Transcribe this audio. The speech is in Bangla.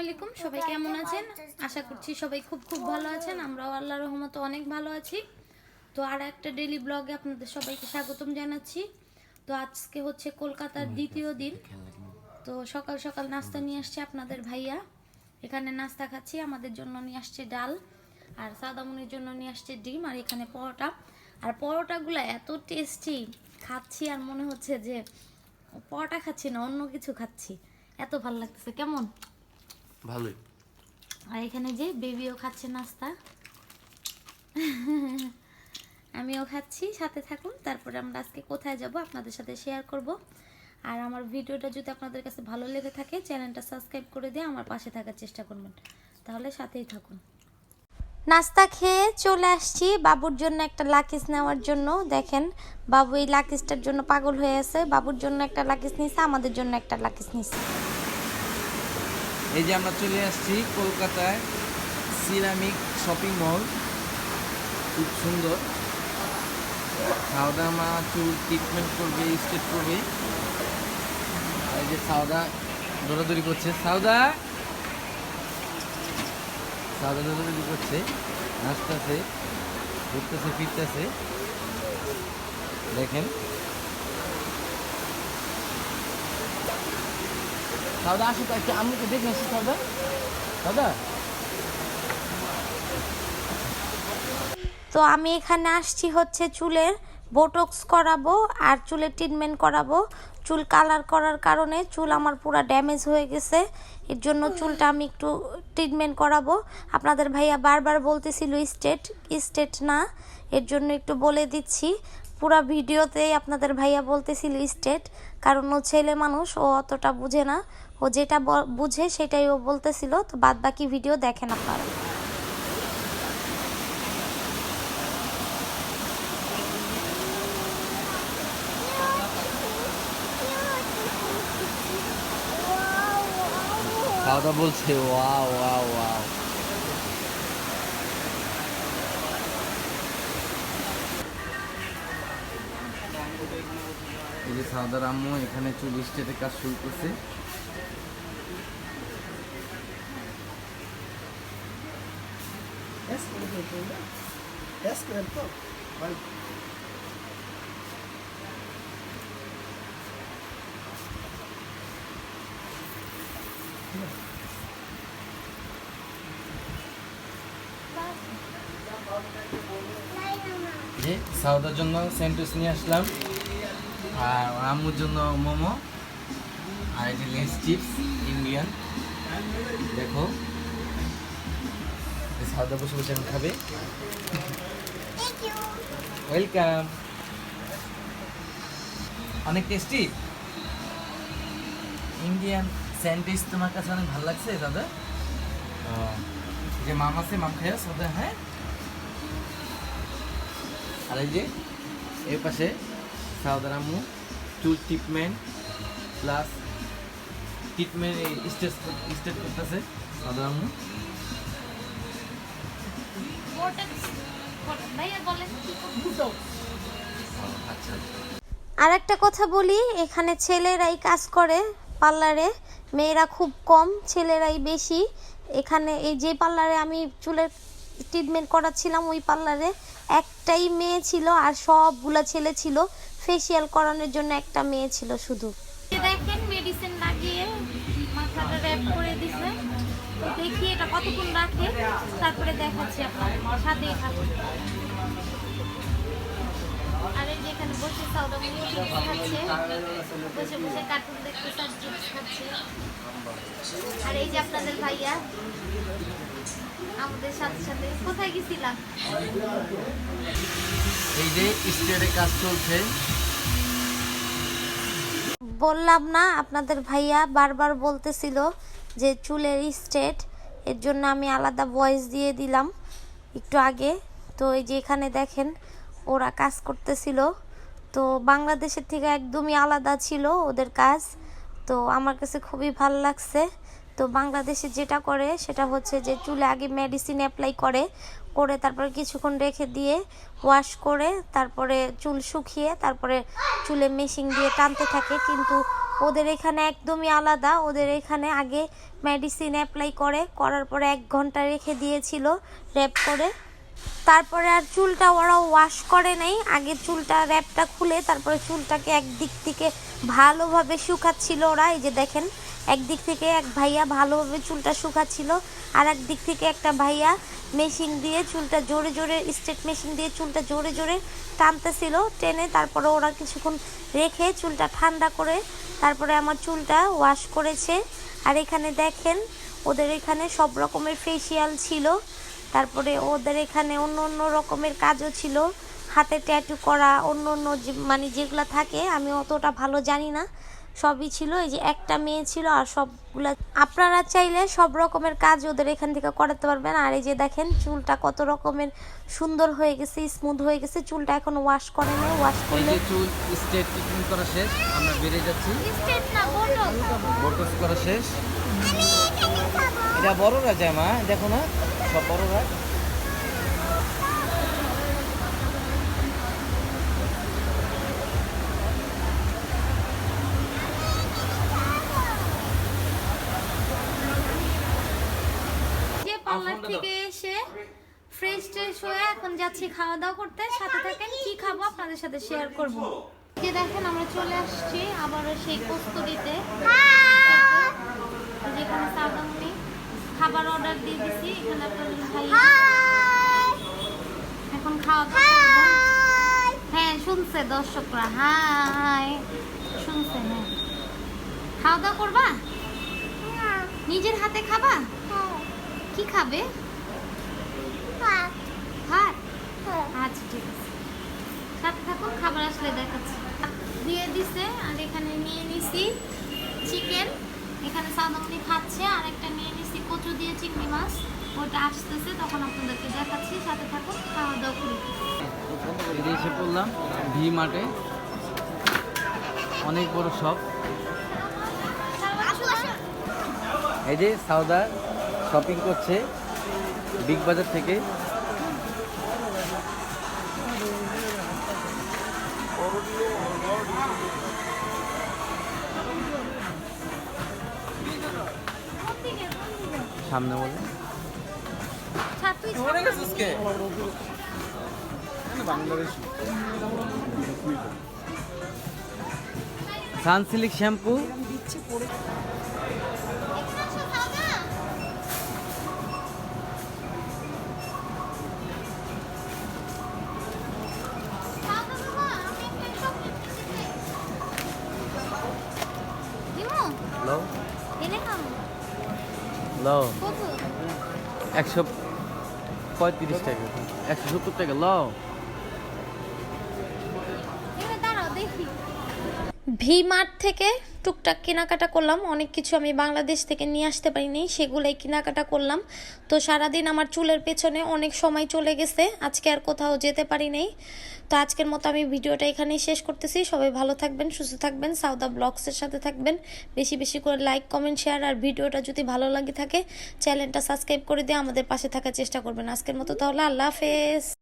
আলাইকুম সবাই কেমন আছেন? আশা করছি সবাই খুব খুব ভালো আছেন। আমরাও আল্লাহর রহমতে অনেক ভালো আছি। তো আর একটা ডেলি ব্লগে আপনাদের সবাইকে স্বাগতম জানাচ্ছি। তো আজকে হচ্ছে কলকাতার দ্বিতীয় দিন। তো সকাল সকাল নাস্তা নিয়ে আসছে আপনাদের ভাইয়া। এখানে নাস্তা খাচ্ছি আমাদের জন্য নিয়ে আসছে ডাল। আর সাদামুনির জন্য নিয়ে আসছে ডিম আর এখানে পরোটা। আর পরোটাগুলো এত টেস্টি খাচ্ছি আর মনে হচ্ছে যে পরোটা খাচ্ছি না অন্য কিছু খাচ্ছি। এত ভালো লাগতেছে কেমন? ভালোই। আর এখানে যে বেবিও খাচ্ছে নাস্তা। আমিও খাচ্ছি, সাথে থাকুন। তারপরে আমরা আজকে কোথায় যাব আপনাদের সাথে শেয়ার করব। আর আমার ভিডিওটা যদি আপনাদের কাছে ভালো লেগে থাকে, চ্যানেলটা সাবস্ক্রাইব করে দিয়ে আমার পাশে থাকার চেষ্টা করবেন। তাহলে সাথেই থাকুন। নাস্তা খেয়ে চলে আসছি বাবুর জন্য একটা লাকিস নেওয়ার জন্য। দেখেন, বাবু এই লাকিসটার জন্য পাগল হয়ে আছে। বাবুর জন্য একটা লাকিস নিছে, আমাদের জন্য একটা লাকিস নিছে। এই যে আমরা চলে আসছি কলকাতায় সিরামিক শপিং মল। খুব সুন্দর। সাউদা মা চুল ট্রিটমেন্ট করবে স্ট্রেট করবে। এই যে সাউদা দৌড়াদৌড়ি করছে। সাউদা সাউদা দৌড়াদৌড়ি করছে। নাচতেছে, ঘুরতেছে, ফিরতেছে। দেখেন। আসো তো আমি তো আসি সাউদা তো আমি এখানে আসছি হচ্ছে চুলের বোটক্স করাবো আর চুলের ট্রিটমেন্ট করাবো। চুল কালার করার কারণে চুল আমার পুরো ড্যামেজ হয়ে গেছে। এর জন্য চুলটা আমি একটু ট্রিটমেন্ট করাবো। আপনাদের ভাইয়া বারবার বলতেছিল স্টেট স্টেট না। এর জন্য একটু বলে দিচ্ছি। পুরা ভিডিওতেই আপনাদের ভাইয়া বলতেছিল স্টেট, কারণ ও ছেলে মানুষ, ও অতটা বুঝে না। ও যেটা বুঝে সেটাই ও বলতেছিল, তো বাদ বাকি ভিডিও দেখেন আপনারা। সাউদা বলছে, ওয়াও ওয়াও ওয়াও। এই যে সাউদার আম্মু এখানে চুল স্টেটে কাজ শুরু করছে। যে সাউদার জন্য স্যান্ডউইচ নিয়ে আসলাম। আর আম্মুর জন্য মোমো। আর যে লেস চিপস, ইন্ডিয়ান। দেখো। সাউদা বসে বসে খাবে। ওয়েলকাম অনেক টেস্টি ইন্ডিয়ান স্যান্ডউইচ তোমার কাছে অনেক ভালো লাগছে দাদা? যে মাম আছে মাম খাইও সাদা হ্যাঁ? আর এই যে এর পাশে সাউদার আম্মু চুল treatment plus treatment stage state করতেছে সাউদার আম্মু। আর একটা কথা বলি এখানে ছেলেরাই কাজ করে পার্লারে মেয়েরা খুব কম ছেলেরাই বেশি। এখানে এই যে পার্লারে আমি চুলের ট্রিটমেন্ট করাচ্ছিলাম ওই পার্লারে একটাই মেয়ে ছিল আর সবগুলা ছেলে ছিল। ফেসিয়াল করানোর জন্য একটা মেয়ে ছিল শুধু। কতক্ষণ রাখে তারপরে দেখাচ্ছি আপনাদের সাথেই থাকুন। আর এই যে এখানে বসে খাচ্ছে বসে বসে কার্টুন দেখতেছে আর চিপস খাচ্ছে। আর এই যে আপনাদের ভাইয়া আমাদের সাথে সাথে কোথায় গেছিলাম? এই যে স্টেটে কাজ চলছে। বললাম না আপনাদের ভাইয়া বারবার বলতেছিল যে চুলের স্টেট এর জন্য আমি আলাদা ভয়েস দিয়ে দিলাম একটু আগে। তো এই যে এখানে দেখেন, ওরা কাজ করতেছিল। তো বাংলাদেশের থেকে একদমই আলাদা ছিল ওদের কাজ। তো আমার কাছে খুবই ভালো লাগছে। তো বাংলাদেশে যেটা করে, সেটা হচ্ছে যে চুলে আগে মেডিসিন অ্যাপ্লাই করে করে তারপরে কিছুক্ষণ রেখে দিয়ে ওয়াশ করে, তারপরে চুল শুকিয়ে, তারপরে চুলে মেশিন দিয়ে টানতে থাকে। কিন্তু ওদের এখানে একদমই আলাদা। ওদের এখানে আগে মেডিসিন অ্যাপ্লাই করে, করার পরে এক ঘণ্টা রেখে দিয়েছিল র্যাপ করে। তারপরে আর চুলটা ওরা ওয়াশ করে নাই। আগে চুলটা র্যাপটা খুলে তারপরে চুলটাকে একদিক থেকে ভালোভাবে শুকাচ্ছিল ওরা, এই যে দেখেন। একদিক থেকে এক ভাইয়া ভালোভাবে চুলটা শুকাচ্ছিল, আর একদিক থেকে একটা ভাইয়া মেশিন দিয়ে চুলটা জোরে জোরে স্ট্রেট মেশিন দিয়ে চুলটা জোরে জোরে টানতেছিল। টেনে তারপরে ওরা কিছুক্ষণ রেখে চুলটা ঠান্ডা করে তারপরে আমার চুলটা ওয়াশ করেছে। আর এখানে দেখেন, ওদের এখানে সব রকমের ফেসিয়াল ছিল। তারপরে ওদের এখানে অন্য অন্য রকমের কাজও ছিল। হাতে ট্যাটু করা অন্য অন্য যে মানে যেগুলো থাকে আমি অতটা ভালো জানি না। সবই ছিল এই যে একটা মেয়ে ছিল আর সবগুলা। আপনারা চাইলে সব রকমের কাজ ওদের এখান থেকে করাতে পারবেন। আর এই যে দেখেন চুলটা কত রকমের সুন্দর হয়ে গেছে স্মুথ হয়ে গেছে। চুলটা এখন ওয়াশ করে নেই ওয়াশ করলে চুল স্ট্রেট ট্রিটমেন্ট করা শেষ আমরা বেরিয়ে যাচ্ছি। স্ট্রেট না বলো বোটক্স করা শেষ। এটা বড়রা যায় মা দেখো না। সব বড়রা যে পার্লার থেকে এসে ফ্রেশ ট্রেশ হয়ে এখন যাচ্ছি খাওয়া দাওয়া করতে সাথে থাকেন কি খাব আপনাদের সাথে শেয়ার করব। যে দেখেন আমরা চলে আসছি আবারও সেই কস্তুরিতে যেখানে সাদামনি খাবার অর্ডার দিয়ে দিছি এখানে আপনাদের ভাই এখন খাওয়া দাওয়া হ্যাঁ শুনছে দর্শকরা হাই! শুনছে হ্যাঁ। খাওয়া দাওয়া করবা? নিজের হাতে খাবা? কি খাবে? ভাত। আচ্ছা ঠিক আছে। সাথে থাকো খাবার আসলে দেখাচ্ছি। দিয়ে দিছে আর এখানে নিয়ে নিছি। চিকেন এখানে সাদমনি খাচ্ছে আর একটা কচু দিয়ে চিংড়ি মাছ ওটা আসতেছে তখন আপনাদেরকে দেখাচ্ছি সাথে থাকুন খাওয়া দাওয়া করি এসে পড়লাম ভি মাঠে। অনেক বড় শপ। এই যে সাউদার শপিং করছে বিগ বাজার থেকে। সামনে বলে। Sunsilk shampoo. লো একশো পঁয়ত্রিশ টাকা। একশো সত্তর টাকা লো ভি মার্ট থেকে টুকটাক কেনাকাটা করলাম। অনেক কিছু আমি বাংলাদেশ থেকে নিয়ে আসতে পারিনি, সেগুলোই কেনাকাটা করলাম। তো সারাদিন আমার চুলের পেছনে অনেক সময় চলে গেছে, আজকে আর কোথাও যেতে পারি নাই। তো আজকের মতো আমি ভিডিওটা এখানেই শেষ করতেছি। সবাই ভালো থাকবেন, সুস্থ থাকবেন, সাউদা ব্লগসের সাথে থাকবেন। বেশি বেশি করে লাইক কমেন্ট শেয়ার আর ভিডিওটা যদি ভালো লাগে থাকে চ্যানেলটা সাবস্ক্রাইব করে দিয়ে আমাদের পাশে থাকার চেষ্টা করবেন। আজকের মতো তাহলে আল্লাহ হাফেজ।